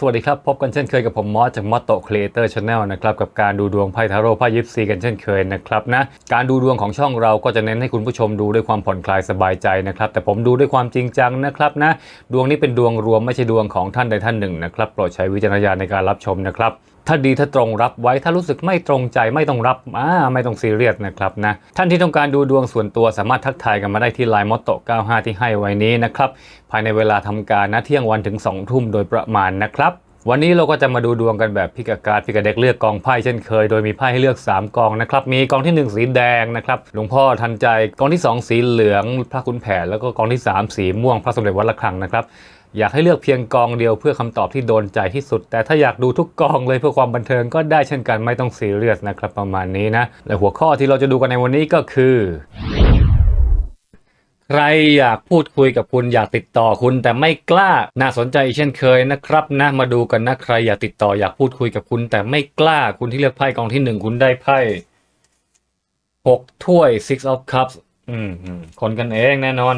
สวัสดีครับ พบกันเช่นเคยกับผมมอสจากมอสโตครีเอเตอร์ชาแนลนะครับกับการดูดวงไพ่ทาโร่ไพ่ยิปซีกันเช่นเคยนะครับนะการดูดวงของช่องเราก็จะเน้นให้คุณผู้ชมดูด้วยความผ่อนคลายสบายใจนะครับแต่ผมดูด้วยความจริงจังนะครับนะดวงนี้เป็นดวงรวมไม่ใช่ดวงของท่านใดท่านหนึ่งนะครับโปรดใช้วิจารณญาณในการรับชมนะครับ ถ้าดีถ้าตรงรับไว้ถ้ารู้สึกไม่ตรงใจไม่ต้องรับอ่าไม่ต้องซีเรียสนะครับนะท่านที่ต้องการดูดวงส่วนตัวสามารถทักทายกันมาได้ที่ไลน์มอตโต95 ที่ให้ไว้นี้นะครับภายในเวลาทำการนะเที่ยงวันถึง 2 ทุ่มโดยประมาณนะครับวันนี้เราก็จะมาดูดวงกันแบบพิกาการพิกาเด็กเลือกกองไพ่เช่นเคย โดยมีไพ่ให้เลือก 3 กองนะครับ มีกองทีหนึ่1 สีแดงนะครับหลวงพ่อทันใจกองที่ 2 สีเหลือง พระคุณแผนแล้วก็กองที่ 3 สีม่วงพระสมเด็จวัดระฆังนะครับ อยากให้เลือกเพียงกองเดียวเพื่อคำตอบที่โดนใจที่สุด แต่ถ้าอยากดูทุกกองเลยเพื่อความบันเทิงก็ได้เช่นกันไม่ต้องซีเรียสนะครับประมาณนี้นะ และหัวข้อที่เราจะดูกันในวันนี้ก็คือใครอยากพูดคุยกับคุณอยากติดต่อคุณแต่ไม่กล้า น่าสนใจเช่นเคยนะครับนะมาดูกันนะใครอยากติดต่ออยากพูดคุยกับคุณแต่ไม่กล้าคุณที่เลือกไพ่กองที่หนึ่งคุณได้ไพ่หกถ้วย six of cups อืมคนกันเองแน่นอน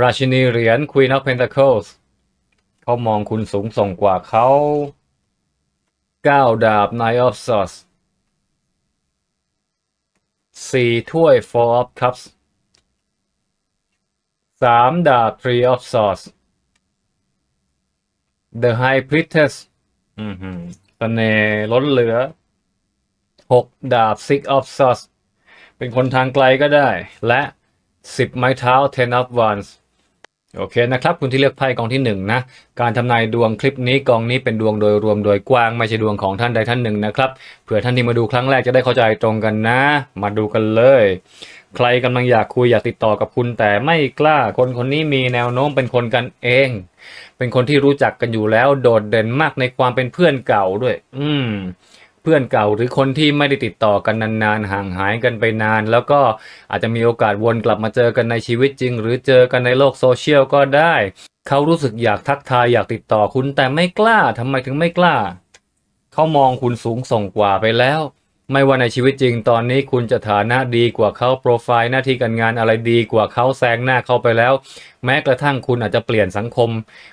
ราชินีเหรียญ queen of pentacles เขามองคุณสูงส่งกว่าเขาเก้าดาบ nine of swords สี่ถ้วย four of cups สามดาบ Three of Swords The High Priestess อือหือเสน่ห์ล้นเหลือหกดาบ Six of Swords เป็นคนทางไกลก็ได้ และสิบไม้เท้า Ten of Wands โอเคนะครับคุณที่เลือกไพ่กองที่หนึ่งนะการทำนายดวงคลิปนี้กองนี้เป็นดวงโดยรวมโดยกว้างไม่ใช่ดวงของท่านใดท่านหนึ่งนะครับเผื่อท่านที่มาดูครั้งแรกจะได้เข้าใจตรงกันนะ มาดูกันเลย ใครกำลังอยากคุยอยากติดต่อกับคุณแต่ไม่กล้าคนคนนี้มีแนวโน้มเป็นคนกันเอง เป็นคนที่รู้จักกันอยู่แล้วโดดเด่นมากในความเป็นเพื่อนเก่าด้วย อืม พื่อนเก่าหรือคนที่ไม่ได้ติดต่อกันนานๆห่างหายกันไปนาน แล้วก็อาจจะมีโอกาสวนกลับมาเจอกันในชีวิตจริง หรือเจอกันในโลกโซเชียลก็ได้ เขารู้สึกอยากทักทายอยากติดต่อคุณแต่ไม่กล้าทำไมถึงไม่กล้า เขามองคุณสูงส่งกว่าไปแล้ว ไม่ว่าในชีวิตจริงตอนนี้คุณจะฐานะดีกว่าเขาโปรไฟล์หน้าที่การงานอะไรดีกว่าเขาแซงหน้าเขาไปแล้ว แม้กระทั่งคุณอาจจะเปลี่ยนสังคม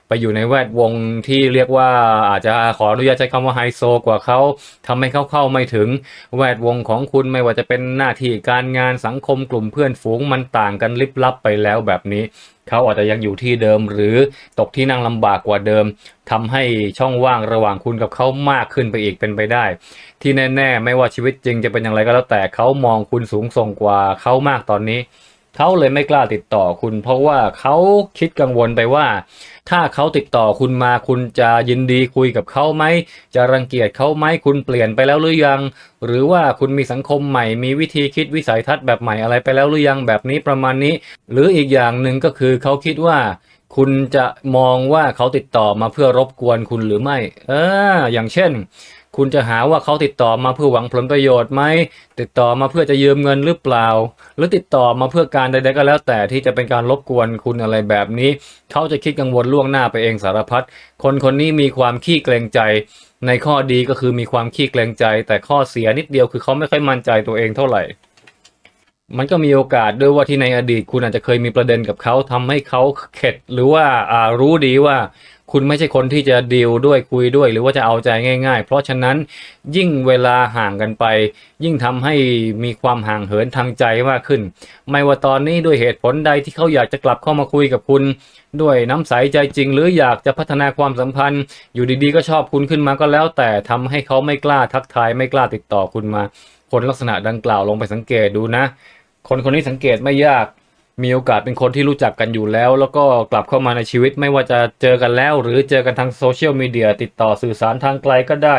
ไปอยู่ในแวดวงที่เรียกว่าอาจจะขออนุญาตใช้คำว่าไฮโซกว่าเขาทำให้เขาเข้าไม่ถึงแวดวงของคุณไม่ว่าจะเป็นหน้าที่การงานสังคมกลุ่มเพื่อนฝูงมันต่างกันลิบลับไปแล้วแบบนี้เขาอาจจะยังอยู่ที่เดิมหรือตกที่นั่งลำบากกว่าเดิมทำให้ช่องว่างระหว่างคุณกับเขามากขึ้นไปอีกเป็นไปได้ ที่แน่ ๆ ไม่ว่าชีวิตจริงจะเป็นอย่างไรก็แล้วแต่เขามองคุณสูงส่งกว่าเขามากตอนนี้ เขาเลยไม่กล้าติดต่อคุณ เพราะว่าเขาคิดกังวลไปว่า ถ้าเขาติดต่อคุณมาคุณจะยินดีคุยกับเขาไหม จะรังเกียจเขาไหมคุณเปลี่ยนไปแล้วหรือยัง หรือว่าคุณมีสังคมใหม่มีวิธีคิดวิสัยทัศน์แบบใหม่อะไรไปแล้วหรือยังแบบนี้ประมาณนี้ หรืออีกอย่างหนึ่งก็คือเขาคิดว่าคุณจะมองว่าเขาติดต่อมาเพื่อรบกวนคุณหรือไม่ เออ อย่างเช่น คุณจะหาว่าเขาติดต่อมาเพื่อหวังผลประโยชน์ไหม ติดต่อมาเพื่อจะยืมเงินหรือเปล่า หรือติดต่อมาเพื่อการใดๆก็แล้วแต่ที่จะเป็นการรบกวนคุณอะไรแบบนี้ เขาจะคิดกังวลล่วงหน้าไปเองสารพัด คนคนนี้มีความขี้เกรงใจ ในข้อดีก็คือมีความขี้เกรงใจ แต่ข้อเสียนิดเดียวคือเขาไม่ค่อยมั่นใจตัวเองเท่าไหร่ มันก็มีโอกาสด้วยว่าที่ในอดีต คุณอาจจะเคยมีประเด็นกับเขาทำให้เขาเข็ดหรือว่าอ่ารู้ดีว่า คุณไม่ใช่คนที่จะดีลด้วยคุยด้วย หรือว่าจะเอาใจง่าย ๆ เพราะฉะนั้นยิ่งเวลาห่างกันไป ยิ่งทำให้มีความห่างเหินทางใจมากขึ้น ไม่ว่าตอนนี้ด้วยเหตุผลใดที่เขาอยากจะกลับเข้ามาคุยกับคุณ ด้วยน้ำใสใจจริง หรืออยากจะพัฒนาความสัมพันธ์ อยู่ดีๆ ก็ชอบคุณขึ้นมาก็แล้ว แต่ทำให้เขาไม่กล้าทักทายไม่กล้าติดต่อคุณมา คนลักษณะดังกล่าวลงไปสังเกตดูนะ คนคนนี้สังเกตไม่ยาก มีโอกาสเป็นคนที่รู้จักกันอยู่แล้ว แล้วก็กลับเข้ามาในชีวิตไม่ว่าจะเจอกันแล้ว หรือเจอกันทางโซเชียลมีเดียติดต่อสื่อสารทางไกลก็ได้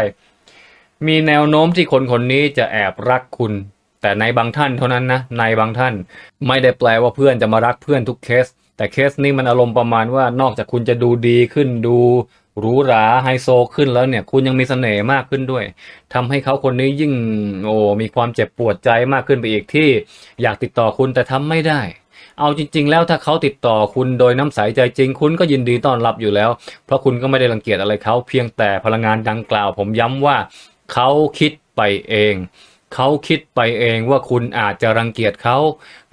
มีแนวโน้มที่คนคนนี้จะแอบรักคุณ แต่ในบางท่านเท่านั้นนะในบางท่าน ไม่ได้แปลว่าเพื่อนจะมารักเพื่อนทุกเคส แต่เคสนี้มันอารมณ์ประมาณว่านอกจากคุณจะดูดีขึ้นดูหรูหราไฮโซขึ้นแล้วเนี่ย คุณยังมีเสน่ห์มากขึ้นด้วยทำให้เขาคนนี้ยิ่งโอ้มีความเจ็บปวดใจมากขึ้นไปอีกที่ อยากติดต่อคุณแต่ทำไม่ได้ เอาจริง ๆ แล้วถ้าเขาติดต่อคุณโดยน้ำใสใจจริง คุณก็ยินดีต้อนรับอยู่แล้ว เพราะคุณก็ไม่ได้รังเกียจอะไรเขาเพียงแต่พลังงานดังกล่าว ผมย้ำว่าเขาคิดไปเองเขาคิดไปเองว่าคุณอาจจะรังเกียจเขา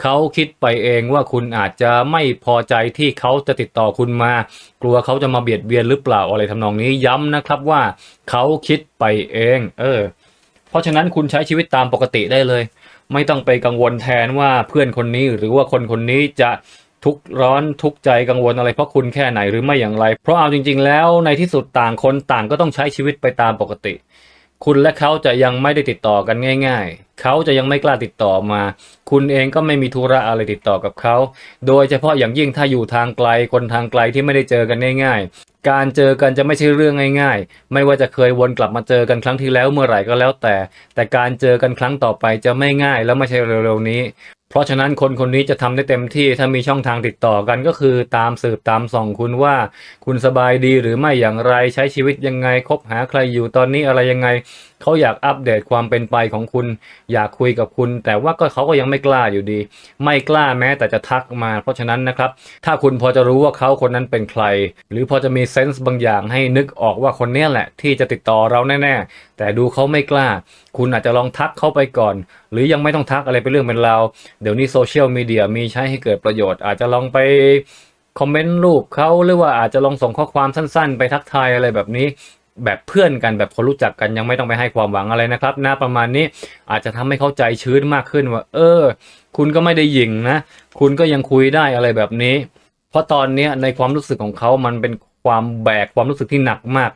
เขาคิดไปเองว่าคุณอาจจะไม่พอใจที่เขาจะติดต่อคุณมา กลัวเขาจะมาเบียดเบียนหรือเปล่าอะไรทำนองนี้ย้ำนะครับว่าเขาคิดไปเอง เออ เพราะฉะนั้นคุณใช้ชีวิตตามปกติได้เลย ไม่ต้องไปกังวลแทนว่าเพื่อนคนนี้หรือว่าคนคนนี้จะทุกข์ร้อนทุกข์ใจกังวลอะไรเพราะคุณแค่ไหนหรือไม่อย่างไร เพราะเอาจริง ๆ แล้วในที่สุดต่างคนต่างก็ต้องใช้ชีวิตไปตามปกติ คุณและเขาจะยังไม่ได้ติดต่อกันง่าย ๆ เขาจะยังไม่กล้าติดต่อมา คุณเองก็ไม่มีธุระอะไรติดต่อกับเขา โดยเฉพาะอย่างยิ่งถ้าอยู่ทางไกลคนทางไกลที่ไม่ได้เจอกันง่าย การเจอกันจะไม่ใช่เรื่องง่าย ๆ ไม่ว่าจะเคยวนกลับมาเจอกันครั้งที่แล้วเมื่อไหร่ก็แล้วแต่ แต่การเจอกันครั้งต่อไปจะไม่ง่ายและไม่ใช่เร็วๆนี้ เพราะฉะนั้นคนคนนี้จะทำได้เต็มที่ถ้ามีช่องทางติดต่อกันก็คือตามสืบตามส่องคุณว่า คุณสบายดีหรือไม่อย่างไรใช้ชีวิตยังไงคบหาใครอยู่ตอนนี้อะไรยังไงเขาอยากอัปเดตความเป็นไปของคุณ อยากคุยกับคุณ แต่ว่าก็เขาก็ยังไม่กล้าอยู่ดี ไม่กล้าแม้แต่จะทักมา เพราะฉะนั้นนะครับ ถ้าคุณพอจะรู้ว่าเขาคนนั้นเป็นใคร หรือพอจะมีเซนส์บางอย่างให้นึกออกว่าคนนี้แหละ ที่จะติดต่อเราแน่ ๆ แต่ดูเขาไม่กล้าคุณอาจจะลองทักเขาไปก่อน หรือยังไม่ต้องทักอะไรเป็นเรื่องเป็นราวเดี๋ยวนี้โซเชียลมีเดียมีใช้ให้เกิดประโยชน์ อาจจะลองไปคอมเมนต์รูปเขาหรือว่าอาจจะลองส่งข้อความสั้นๆ ไปทักทายอะไรแบบนี้ แบบเพื่อนกันแบบคนรู้จักกันยังไม่ต้องไปให้ความหวังอะไรนะครับหน้าประมาณนี้อาจจะทำให้เขาใจชื้นมากขึ้นว่า เออ คุณก็ไม่ได้หยิ่งนะ คุณก็ยังคุยได้อะไรแบบนี้ เพราะตอนนี้ในความรู้สึกของเขามันเป็นความแบกความรู้สึกที่หนักมาก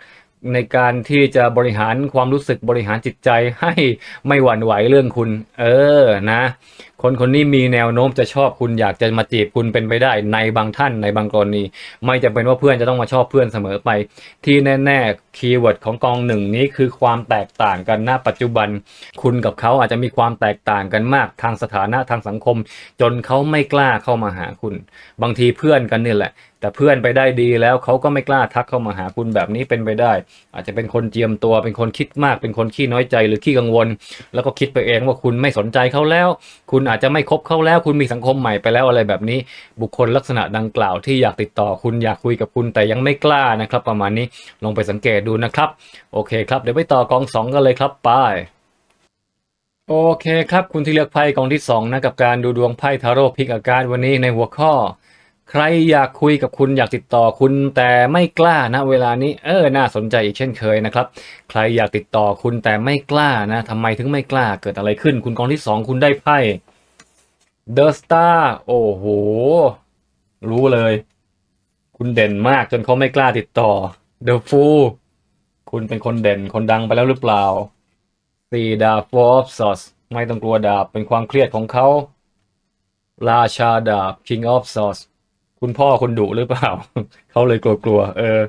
ในการที่จะบริหารความรู้สึกบริหารจิตใจให้ไม่หวั่นไหวเรื่องคุณ เออนะ คนคนนี้มีแนวโน้มจะชอบคุณอยากจะมาจีบคุณเป็นไปได้ในบางท่านในบางกรณี ไม่จำเป็นว่าเพื่อนจะต้องมาชอบเพื่อนเสมอไป ที่แน่ๆคีย์เวิร์ดของกองหนึ่งนี้คือความแตกต่างกันณปัจจุบัน คุณกับเขาอาจจะมีความแตกต่างกันมากทางสถานะทางสังคม จนเขาไม่กล้าเข้ามาหาคุณ บางทีเพื่อนกันนี่แหละแต่เพื่อนไปได้ดีแล้วเขาก็ไม่กล้าทักเข้ามาหาคุณแบบนี้เป็นไปได้ อาจจะเป็นคนเจียมตัวเป็นคนคิดมาก เป็นคนขี้น้อยใจหรือขี้กังวล แล้วก็คิดไปเองว่าคุณไม่สนใจเขาแล้ว คุณอาจจะไม่คบเขาแล้ว คุณมีสังคมใหม่ไปแล้วอะไรแบบนี้ บุคคลลักษณะดังกล่าวที่อยากติดต่อคุณอยากคุยกับคุณแต่ยังไม่กล้านะครับ ประมาณนี้ลองไปสังเกตดูนะครับ โอเคครับเดี๋ยวไปต่อกองสองกันเลยครับไปโอเคครับ คุณที่เลือกไพ่กองที่สองนะกับการดูดวงไพ่ทาโร่พิกอาการวันนี้ในหัวข้อ ใครอยากคุยกับคุณอยากติดต่อคุณแต่ไม่กล้านะเวลานี้เออน่าสนใจอีกเช่นเคยนะครับ ใครอยากติดต่อคุณแต่ไม่กล้านะทำไมถึงไม่กล้าเกิดอะไรขึ้น คุณกองที่สองคุณได้ไพ่ The Star โอ้โห รู้เลย คุณเด่นมากจนเขาไม่กล้าติดต่อ The Fool คุณเป็นคนเด่นคนดังไปแล้วหรือเปล่าสี่ดาบ Four of Swords ไม่ต้องกลัวดาบเป็นความเครียดของเขาราชาดาบ King of Swords คุณพ่อคุณดุหรือเปล่า เขาเลยกลัวๆเออ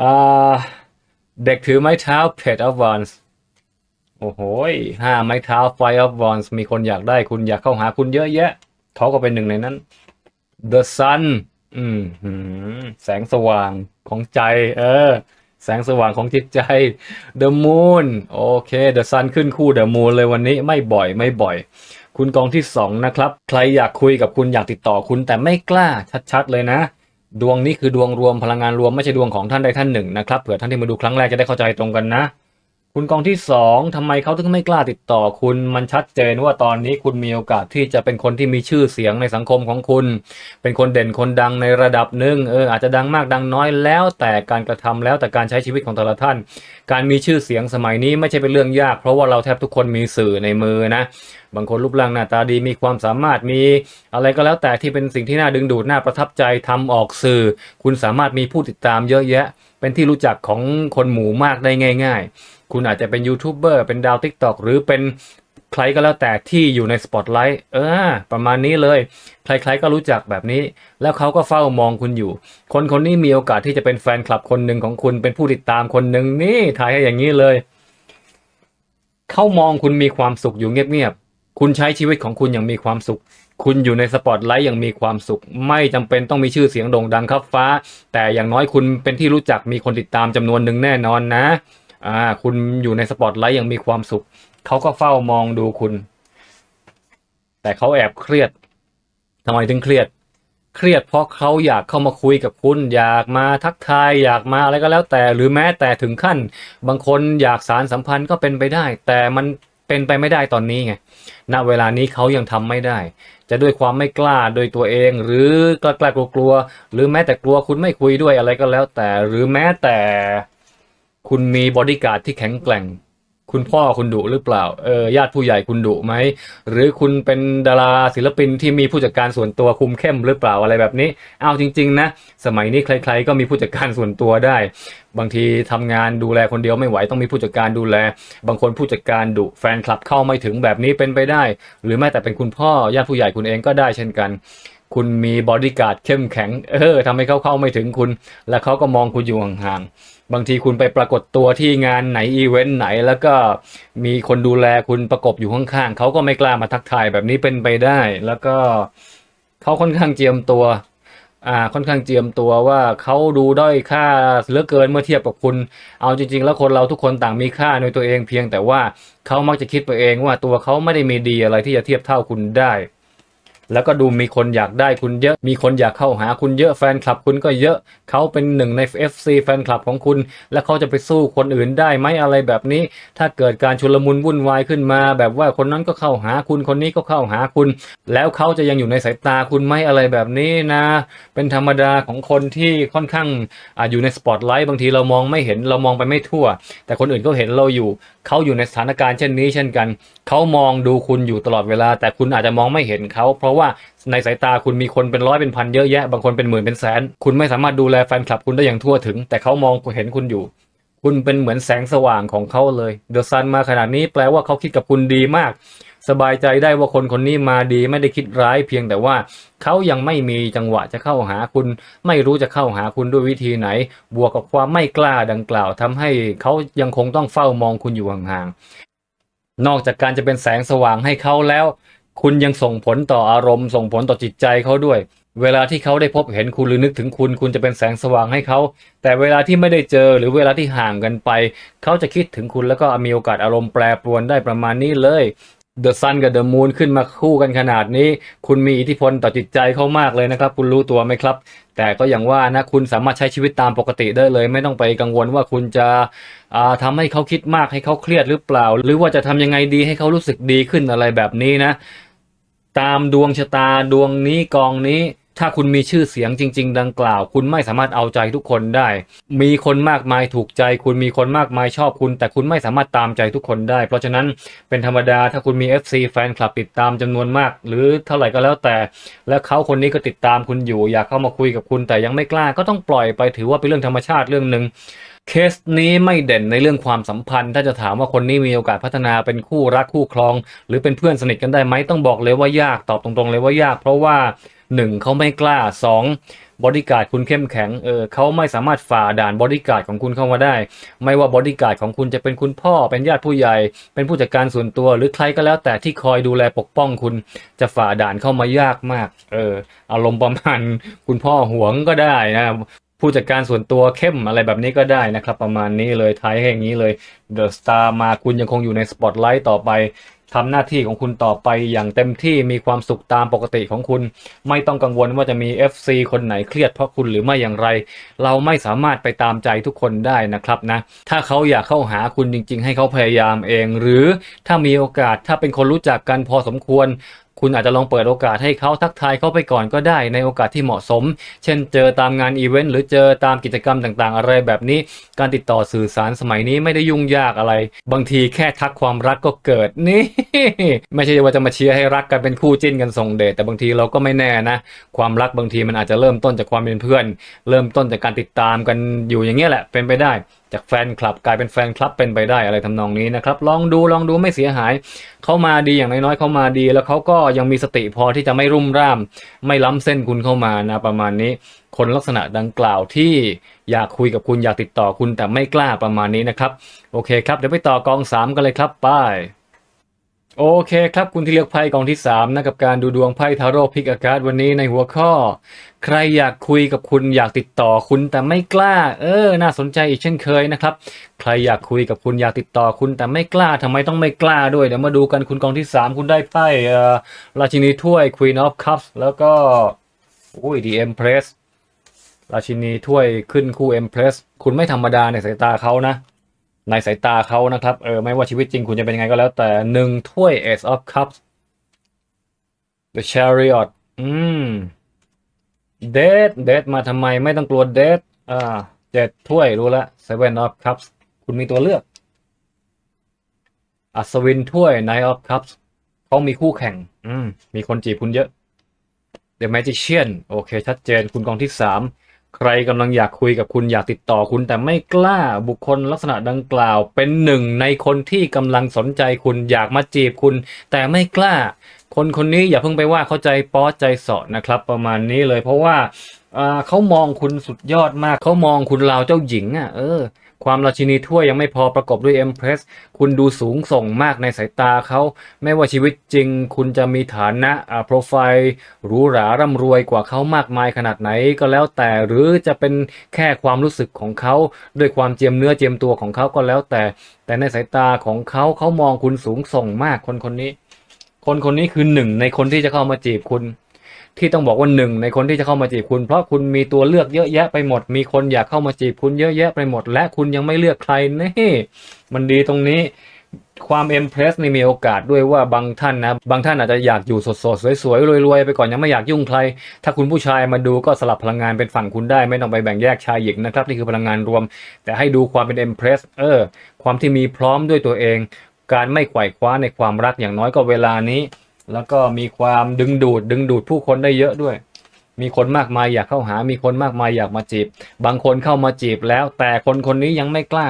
อ่าเด็กถือไม้เท้า Pet of Wands โอ้โหห้าไม้เท้า Five of Wands มีคนอยากได้คุณอยากเข้าหาคุณเยอะแยะเขาก็เป็นหนึ่งในนั้น The Sun อืมแสงสว่างของใจ เออ แสงสว่างของจิตใจ The Moon โอเค The Sun ขึ้นคู่ The Moon เลยวันนี้ไม่บ่อยไม่บ่อย คุณกองที่สองนะครับ ใครอยากคุยกับคุณอยากติดต่อคุณแต่ไม่กล้าชัดๆเลยนะ ดวงนี้คือดวงรวมพลังงานรวมไม่ใช่ดวงของท่านใดท่านหนึ่งนะครับเผื่อท่านที่มาดูครั้งแรกจะได้เข้าใจตรงกันนะ คุณกองที่สองทำไมเขาถึงไม่กล้าติดต่อคุณมันชัดเจนว่าตอนนี้คุณมีโอกาสที่จะเป็นคนที่มีชื่อเสียงในสังคมของคุณ เป็นคนเด่นคนดังในระดับหนึ่งเอออาจจะดังมากดังน้อยแล้ว แต่การกระทำแล้วแต่การใช้ชีวิตของแต่ละท่าน การมีชื่อเสียงสมัยนี้ไม่ใช่เป็นเรื่องยาก เพราะว่าเราแทบทุกคนมีสื่อในมือนะบางคนรูปร่างหน้าตาดีมีความสามารถมีอะไรก็แล้วแต่ที่เป็นสิ่งที่น่าดึงดูดน่าประทับใจทำออกสื่อ คุณสามารถมีผู้ติดตามเยอะแยะเป็นที่รู้จักของคนหมู่มากได้ง่าย ๆ คุณอาจจะเป็นยูทูบเบอร์เป็นดาวทิกตอกหรือเป็นใครก็แล้วแต่ที่อยู่ในสปอตไลท์เออ ประมาณนี้เลย ใครๆก็รู้จักแบบนี้ แล้วเขาก็เฝ้ามองคุณอยู่ คนคนนี้มีโอกาสที่จะเป็นแฟนคลับคนหนึ่งของคุณเป็นผู้ติดตามคนหนึ่งนี่ถ่ายให้อย่างนี้เลยเขามองคุณมีความสุขอยู่เงียบๆคุณใช้ชีวิตของคุณอย่างมีความสุข คุณอยู่ในสปอตไลท์อย่างมีความสุข ไม่จำเป็นต้องมีชื่อเสียงโด่งดังครับฟ้า แต่อย่างน้อยคุณเป็นที่รู้จักมีคนติดตามจำนวนหนึ่งแน่นอนนะอ่าคุณอยู่ในสปอตไลท์อย่างมีความสุข เขาก็เฝ้ามองดูคุณ แต่เขาแอบเครียดทำไมถึงเครียด เครียดเพราะเขาอยากเข้ามาคุยกับคุณ อยากมาทักทาย อยากมาอะไรก็แล้วแต่ หรือแม้แต่ถึงขั้น บางคนอยากสารสัมพันธ์ก็เป็นไปได้ แต่มัน เป็นไปไม่ได้ตอนนี้ไงณเวลานี้เขายังทำไม่ได้ จะด้วยความไม่กล้าโดยตัวเอง หรือกล้ากล้ากลัวๆหรือแม้แต่กลัวคุณไม่คุยด้วยอะไรก็แล้วแต่ หรือแม้แต่คุณมีบอดี้การ์ดที่แข็งแกร่ง คุณพ่อคุณดุหรือเปล่า เออญาติผู้ใหญ่คุณดุไหม หรือคุณเป็นดาราศิลปินที่มีผู้จัดการส่วนตัวคุมเข้มหรือเปล่าอะไรแบบนี้ เอาจริง ๆ นะ สมัยนี้ใคร ๆ ก็มีผู้จัดการส่วนตัวได้ บางทีทำงานดูแลคนเดียวไม่ไหวต้องมีผู้จัดการดูแล บางคนผู้จัดการดุแฟนคลับเข้าไม่ถึงแบบนี้เป็นไปได้ หรือแม้แต่เป็นคุณพ่อญาติผู้ใหญ่คุณเองก็ได้เช่นกันคุณมีบอดี้การ์ดเข้มแข็ง เออทำให้เขาเข้าไม่ถึงคุณ และเขาก็มองคุณอยู่ห่างๆ บางทีคุณไปปรากฏตัวที่งานไหนอีเวนต์ไหน แล้วก็มีคนดูแลคุณประกบอยู่ข้างๆเขาก็ไม่กล้ามาทักทายแบบนี้เป็นไปได้ แล้วก็เขาค่อนข้างเจียมตัวอ่าค่อนข้างเจียมตัวว่าเขาดูด้อยค่าเหลือเกินเมื่อเทียบกับคุณ เอาจริง ๆ แล้วคนเราทุกคนต่างมีค่าในตัวเองเพียงแต่ว่าเขามักจะคิดไปเองว่าตัวเขาไม่ได้มีดีอะไรที่จะเทียบเท่าคุณได้ แล้วก็ดูมีคนอยากได้คุณเยอะ มีคนอยากเข้าหาคุณเยอะแฟนคลับคุณก็เยอะ เขาเป็นหนึ่งใน FC แฟนคลับของคุณ แล้วเขาจะไปสู้คนอื่นได้ไหมอะไรแบบนี้ ถ้าเกิดการชุลมุนวุ่นวายขึ้นมา แบบว่าคนนั้นก็เข้าหาคุณคนนี้ก็เข้าหาคุณ แล้วเขาจะยังอยู่ในสายตาคุณไหมอะไรแบบนี้นะ เป็นธรรมดาของคนที่ค่อนข้างออยู่ในสปอตไลท์บางทีเรามองไม่เห็นเรามองไปไม่ทั่ว แต่คนอื่นก็เห็นเราอยู่ เขาอยู่ในสถานการณ์เช่นนี้เช่นกัน เขามองดูคุณอยู่ตลอดเวลา แต่คุณอาจจะมองไม่เห็นเขาเพราะว่าในสายตาคุณมีคนเป็นร้อยเป็นพันเยอะแยะ บางคนเป็นหมื่นเป็นแสน คุณไม่สามารถดูแลแฟนคลับคุณได้อย่างทั่วถึง แต่เขามองเห็นคุณอยู่ คุณเป็นเหมือนแสงสว่างของเขาเลยเดอะซันมาขนาดนี้แปลว่าเขาคิดกับคุณดีมาก สบายใจได้ว่าคนคนนี้มาดีไม่ได้คิดร้ายเพียงแต่ว่าเขายังไม่มีจังหวะจะเข้าหาคุณ ไม่รู้จะเข้าหาคุณด้วยวิธีไหน บวกกับความไม่กล้าดังกล่าวทำให้เขายังคงต้องเฝ้ามองคุณอยู่ห่างๆนอกจากการจะเป็นแสงสว่างให้เขาแล้ว คุณยังส่งผลต่ออารมณ์ ส่งผลต่อจิตใจเขาด้วย เวลาที่เขาได้พบเห็นคุณหรือนึกถึงคุณ คุณจะเป็นแสงสว่างให้เขา แต่เวลาที่ไม่ได้เจอหรือเวลาที่ห่างกันไป เขาจะคิดถึงคุณแล้วก็มีโอกาสอารมณ์แปรปรวนได้ประมาณนี้เลยเดอะซันกับเดอะมูนขึ้นมาคู่กันขนาดนี้ คุณมีอิทธิพลต่อจิตใจเขามากเลยนะครับ คุณรู้ตัวไหมครับ แต่ก็อย่างว่านะ คุณสามารถใช้ชีวิตตามปกติได้เลย ไม่ต้องไปกังวลว่าคุณจะอ่าทำให้เขาคิดมากให้เขาเครียดหรือเปล่า หรือว่าจะทำยังไงดีให้เขารู้สึกดีขึ้นอะไรแบบนี้นะ ตามดวงชะตาดวงนี้กองนี้ ถ้าคุณมีชื่อเสียงจริง ๆ ดังกล่าว คุณไม่สามารถเอาใจทุกคนได้ มีคนมากมายถูกใจ คุณมีคนมากมายชอบคุณ แต่คุณไม่สามารถตามใจทุกคนได้ เพราะฉะนั้นเป็นธรรมดาถ้าคุณมี FC แฟนคลับติดตามจำนวนมาก หรือเท่าไหร่ก็แล้วแต่ แล้วเขาคนนี้ก็ติดตามคุณอยู่ อยากเข้ามาคุยกับคุณแต่ยังไม่กล้าก็ต้องปล่อยไปถือว่าเป็นเรื่องธรรมชาติเรื่องหนึ่ง เคสนี้ไม่เด่นในเรื่องความสัมพันธ์ ถ้าจะถามว่าคนนี้มีโอกาสพัฒนาเป็นคู่รักคู่ครอง หรือเป็นเพื่อนสนิทกันได้ไหมต้องบอกเลยว่ายากตอบตรงๆเลยว่ายาก เพราะว่าหนึ่งเขาไม่กล้าสองบอดี้การ์ดคุณเข้มแข็งเออเขาไม่สามารถฝ่าด่านบอดี้การ์ดของคุณเข้ามาได้ ไม่ว่าบอดี้การ์ดของคุณจะเป็นคุณพ่อ เป็นญาติผู้ใหญ่ เป็นผู้จัดการส่วนตัว หรือใครก็แล้วแต่ที่คอยดูแลปกป้องคุณจะฝ่าด่านเข้ามายากมากเอออารมณ์ประมาณคุณพ่อหวงก็ได้นะ ผู้จัดการส่วนตัวเข้มอะไรแบบนี้ก็ได้นะครับ ประมาณนี้เลยท้ายให้อย่างนี้เลยเดอะสตาร์มาคุณยังคงอยู่ในสปอตไลท์ต่อไปทำหน้าที่ของคุณต่อไปอย่างเต็มที่มีความสุขตามปกติของคุณ ไม่ต้องกังวลว่าจะมี FC คนไหนเครียดเพราะคุณหรือไม่อย่างไร เราไม่สามารถไปตามใจทุกคนได้นะครับนะ ถ้าเขาอยากเข้าหาคุณจริง ๆ ให้เขาพยายามเอง หรือถ้ามีโอกาสถ้าเป็นคนรู้จักกันพอสมควร คุณอาจจะลองเปิดโอกาสให้เขาทักทายเขาไปก่อนก็ได้ในโอกาสที่เหมาะสม เช่น เจอตามงานอีเวนต์หรือเจอตามกิจกรรมต่างๆ อะไรแบบนี้ การติดต่อสื่อสารสมัยนี้ไม่ได้ยุ่งยากอะไร บางทีแค่ทักความรักก็เกิดนี่ ไม่ใช่ว่าจะมาเชียร์ให้รักกันเป็นคู่จิ้นกันส่งเดทแต่บางทีเราก็ไม่แน่นะ ความรักบางทีมันอาจจะเริ่มต้นจากความเป็นเพื่อน เริ่มต้นจากการติดตามกันอยู่อย่างเงี้ยแหละเป็นไปได้จากแฟนคลับกลายเป็นแฟนคลับเป็นไปได้อะไรทำนองนี้นะครับ ลองดูลองดูไม่เสียหาย เขามาดีอย่างน้อยๆเขามาดี แล้วเขาก็ยังมีสติพอที่จะไม่รุ่มร่าม ไม่ล้ำเส้นคุณเข้ามานะประมาณนี้ คนลักษณะดังกล่าวที่อยากคุยกับคุณอยากติดต่อคุณแต่ไม่กล้าประมาณนี้นะครับ โอเคครับเดี๋ยวไปต่อกอง3กันเลยครับไป้าย โอเคครับคุณที่เลือกไพ่กองที่3นะกับการดูดวงไพ่ทาโร่พิกอากาศวันนี้ในหัวข้อ ใครอยากคุยกับคุณอยากติดต่อคุณแต่ไม่กล้า เออ น่าสนใจอีกเช่นเคยนะครับ ใครอยากคุยกับคุณอยากติดต่อคุณแต่ไม่กล้าทำไมต้องไม่กล้าด้วยเดี๋ยวมาดูกันคุณกองที่ 3 คุณได้ไพ่เอ่อราชินีถ้วย Queen of Cups แล้วก็อุ้ย The Empress ราชินีถ้วยขึ้นคู่ Empress คุณไม่ธรรมดาในสายตาเขานะ ในสายตาเขานะครับเออไม่ว่าชีวิตจริงคุณจะเป็นยังไงก็แล้วแต่หนึ่งถ้วย Ace of Cups The Chariot อืมเดทเดทมาทำไมไม่ต้องกลัวเดทอ่าเจ็ดถ้วยรู้ละ Seven of Cups คุณมีตัวเลือก อัศวินถ้วย Nine of Cups เขามีคู่แข่ง อืม มีคนจีบคุณเยอะ The Magician โอเค ชัดเจน คุณกองที่สาม ใครกำลังอยากคุยกับคุณอยากติดต่อคุณแต่ไม่กล้าบุคคลลักษณะดังกล่าว เป็นหนึ่งในคนที่กำลังสนใจคุณอยากมาจีบคุณ แต่ไม่กล้า คนคนนี้อย่าเพิ่งไปว่าเข้าใจป๊อใจสอดนะครับ ประมาณนี้เลยเพราะว่าอ่าเขามองคุณสุดยอดมากเขามองคุณราวเจ้าหญิงอะเออ ความราชินีถ้วยยังไม่พอประกอบด้วยเอ็มเพรสคุณดูสูงส่งมากในสายตาเขาไม่ว่าชีวิตจริง คุณจะมีฐานะอ่าโปรไฟล์หรูหราร่ำรวยกว่าเขามากมายขนาดไหนก็แล้วแต่หรือจะเป็นแค่ความรู้สึกของเขาด้วยความเจียมเนื้อเจียมตัวของเขาก็แล้วแต่ แต่ในสายตาของเขาเขามองคุณสูงส่งมากคนคนนี้ คนคนนี้คือหนึ่งในคนที่จะเข้ามาจีบคุณ ที่ต้องบอกว่าหนึ่งในคนที่จะเข้ามาจีบคุณ เพราะคุณมีตัวเลือกเยอะแยะไปหมด มีคนอยากเข้ามาจีบคุณเยอะแยะไปหมด และคุณยังไม่เลือกใครนี่มันดีตรงนี้ความเอ็มเพรสนี่มีโอกาสด้วยว่าบางท่านนะ บางท่านอาจจะอยากอยู่สดๆ สวยๆ รวยๆ ไปก่อนยังไม่อยากยุ่งใคร ถ้าคุณผู้ชายมาดูก็สลับพลังงานเป็นฝั่งคุณได้ ไม่ต้องไปแบ่งแยกชายหญิงนะครับ นี่คือพลังงานรวม แต่ให้ดูความเป็นเอ็มเพรสเออ ความที่มีพร้อมด้วยตัวเอง การไม่ไขว่คว้าในความรักอย่างน้อยก็เวลานี้ แล้วก็มีความดึงดูด ดึงดูดผู้คนได้เยอะด้วย มีคนมากมายอยากเข้าหา มีคนมากมายอยากมาจีบ บางคนเข้ามาจีบแล้ว แต่คนคนนี้ยังไม่กล้า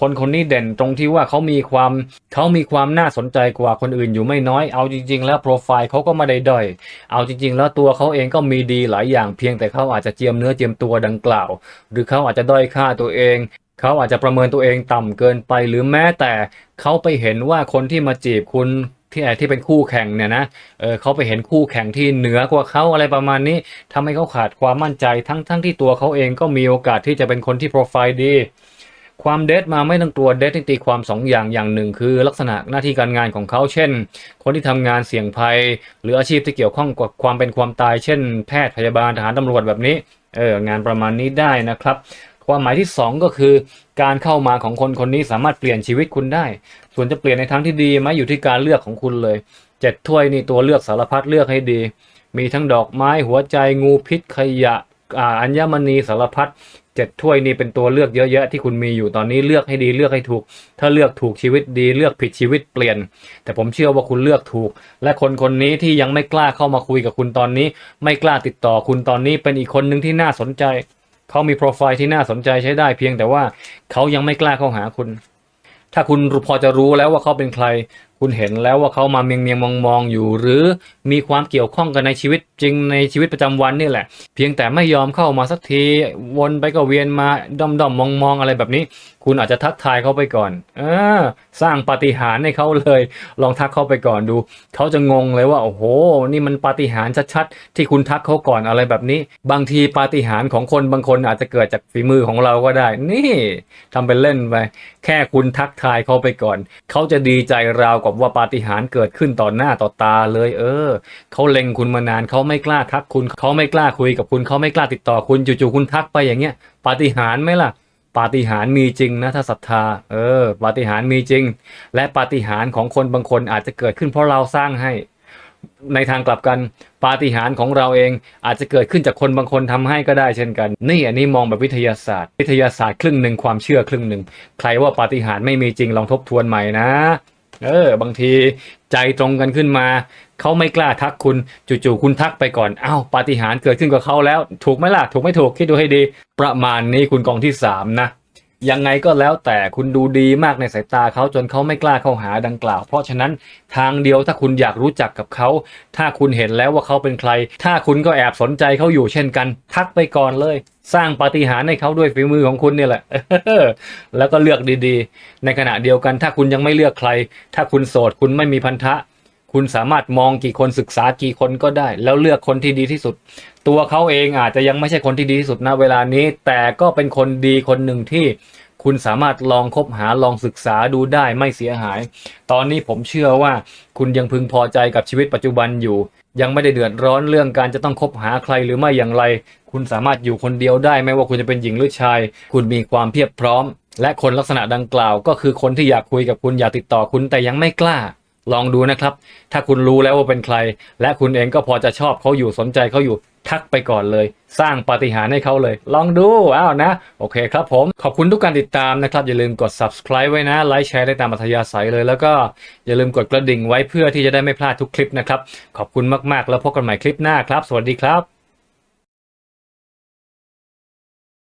คนคนนี้เด่นตรงที่ว่าเขามีความเขามีความน่าสนใจกว่าคนอื่นอยู่ไม่น้อย เอาจริง ๆ แล้วโปรไฟล์เขาก็ไม่ได้ด้อย เอาจริง ๆ แล้วตัวเขาเองก็มีดีหลายอย่างเพียงแต่เขาอาจจะเจียมเนื้อเจียมตัวดังกล่าว หรือเขาอาจจะด้อยค่าตัวเองเขาอาจจะประเมินตัวเองต่ำเกินไปหรือแม้แต่เขาไปเห็นว่าคนที่มาจีบคุณ ที่ที่เป็นคู่แข่งเนี่ยนะเออเขาไปเห็นคู่แข่งที่เหนือกว่าเขาอะไรประมาณนี้ทำให้เขาขาดความมั่นใจทั้งทั้งที่ตัวเขาเองก็มีโอกาสที่จะเป็นคนที่โปรไฟล์ดีความเดทมาไม่ต้องกลัวเดทที่ตีความสองอย่างอย่างหนึ่ง คือลักษณะหน้าที่การงานของเขาเช่น คนที่ทำงานเสี่ยงภัย หรืออาชีพที่เกี่ยวข้องกับความเป็นความตาย เช่น แพทย์พยาบาลทหารตำรวจแบบนี้เอองานประมาณนี้ได้นะครับ ความหมายที่สองก็คือการเข้ามาของคนคนนี้สามารถเปลี่ยนชีวิตคุณได้ ส่วนจะเปลี่ยนในทางที่ดีไหมอยู่ที่การเลือกของคุณเลยเจ็ดถ้วยนี่ตัวเลือกสารพัดเลือกให้ดี มีทั้งดอกไม้หัวใจงูพิษขยะอัญมณีสารพัดเจ็ดถ้วยนี่เป็นตัวเลือกเยอะแยะที่คุณมีอยู่ตอนนี้เลือกให้ดีเลือกให้ถูก ถ้าเลือกถูกชีวิตดี เลือกผิดชีวิตเปลี่ยน แต่ผมเชื่อว่าคุณเลือกถูก และคนคนนี้ที่ยังไม่กล้าเข้ามาคุยกับคุณตอนนี้ ไม่กล้าติดต่อคุณตอนนี้เป็นอีกคนหนึ่งที่น่าสนใจ เขามีโปรไฟล์ที่น่าสนใจใช้ได้เพียงแต่ว่าเขายังไม่กล้าเข้าหาคุณ ถ้าคุณพอจะรู้แล้วว่าเขาเป็นใครคุณเห็นแล้วว่าเขามาเมียงเมียงมองมองอยู่ หรือมีความเกี่ยวข้องกันในชีวิตจริงในชีวิตประจำวันนี่แหละ เพียงแต่ไม่ยอมเข้ามาสักทีวนไปก็เวียนมาด้อมด้อมมองมองอะไรแบบนี้ คุณอาจจะทักทายเขาไปก่อนเออสร้างปาฏิหาริย์ให้เขาเลย ลองทักเขาไปก่อนดู เขาจะงงเลยว่าโอ้โห นี่มันปาฏิหาริย์ชัดๆที่คุณทักเขาก่อนอะไรแบบนี้ บางทีปาฏิหาริย์ของคนบางคนอาจจะเกิดจากฝีมือของเราก็ได้ นี่ทำเป็นเล่นไปแค่คุณทักทายเขาไปก่อน เขาจะดีใจราวกับว่าปาฏิหาริย์เกิดขึ้นต่อหน้าต่อตาเลย เออเขาเล็งคุณมานานเขาไม่กล้าทักคุณเขาไม่กล้าคุยกับคุณเขาไม่กล้าติดต่อคุณจู่ๆคุณทักไปอย่างเงี้ยปาฏิหาริย์ไหมล่ะปาฏิหาริย์มีจริงนะถ้าศรัทธา เออปาฏิหาริย์มีจริง และปาฏิหาริย์ของคนบางคนอาจจะเกิดขึ้นเพราะเราสร้างให้ ในทางกลับกันปาฏิหาริย์ของเราเองอาจจะเกิดขึ้นจากคนบางคนทำให้ก็ได้เช่นกัน นี่อันนี้มองแบบวิทยาศาสตร์ วิทยาศาสตร์ครึ่งหนึ่งความเชื่อครึ่งหนึ่งใครว่าปาฏิหาริย์ไม่มีจริงลองทบทวนใหม่นะ เออบางทีใจตรงกันขึ้นมา เขาไม่กล้าทักคุณจู่ๆคุณทักไปก่อนอ้าวปาฏิหาริย์เกิดขึ้นกับเขาแล้ว ถูกไหมล่ะ ถูกไม่ถูกคิดดูให้ดี ประมาณนี้คุณกองที่สามนะ ยังไงก็แล้วแต่คุณดูดีมากในสายตาเขาจนเขาไม่กล้าเข้าหาดังกล่าว เพราะฉะนั้นทางเดียวถ้าคุณอยากรู้จักกับเขา ถ้าคุณเห็นแล้วว่าเขาเป็นใคร ถ้าคุณก็แอบสนใจเขาอยู่เช่นกัน ทักไปก่อนเลย สร้างปาฏิหาริย์ให้เขาด้วยฝีมือของคุณเนี่ยแหละแล้วก็เลือกดีๆ ในขณะเดียวกัน ถ้าคุณยังไม่เลือกใคร ถ้าคุณโสดคุณไม่มีพันธะ คุณสามารถมองกี่คนศึกษากี่คนก็ได้ แล้วเลือกคนที่ดีที่สุด ตัวเขาเองอาจจะยังไม่ใช่คนที่ดีที่สุดณเวลานี้ แต่ก็เป็นคนดีคนหนึ่งที่คุณสามารถลองคบหาลองศึกษาดูได้ไม่เสียหาย ตอนนี้ผมเชื่อว่าคุณยังพึงพอใจกับชีวิตปัจจุบันอยู่ ยังไม่ได้เดือดร้อนเรื่องการจะต้องคบหาใครหรือไม่อย่างไร คุณสามารถอยู่คนเดียวได้ไม่ว่าคุณจะเป็นหญิงหรือชาย คุณมีความเพียบพร้อม และคนลักษณะดังกล่าว ก็คือคนที่อยากคุยกับคุณอยากติดต่อคุณแต่ยังไม่กล้า ลองดูนะครับ ถ้าคุณรู้แล้วว่าเป็นใคร และคุณเองก็พอจะชอบเขาอยู่สนใจเขาอยู่ทักไปก่อนเลย สร้างปาฏิหาริย์ให้เขาเลย ลองดูอ้าวนะ โอเคครับผม ขอบคุณทุกการติดตามนะครับ อย่าลืมกด subscribe ไว้นะไลค์แชร์ได้ตามอัธยาศัยเลย แล้วก็อย่าลืมกดกระดิ่งไว้เพื่อที่จะได้ไม่พลาดทุกคลิปนะครับ ขอบคุณมากๆ แล้วพบกันใหม่คลิปหน้าครับ สวัสดีครับ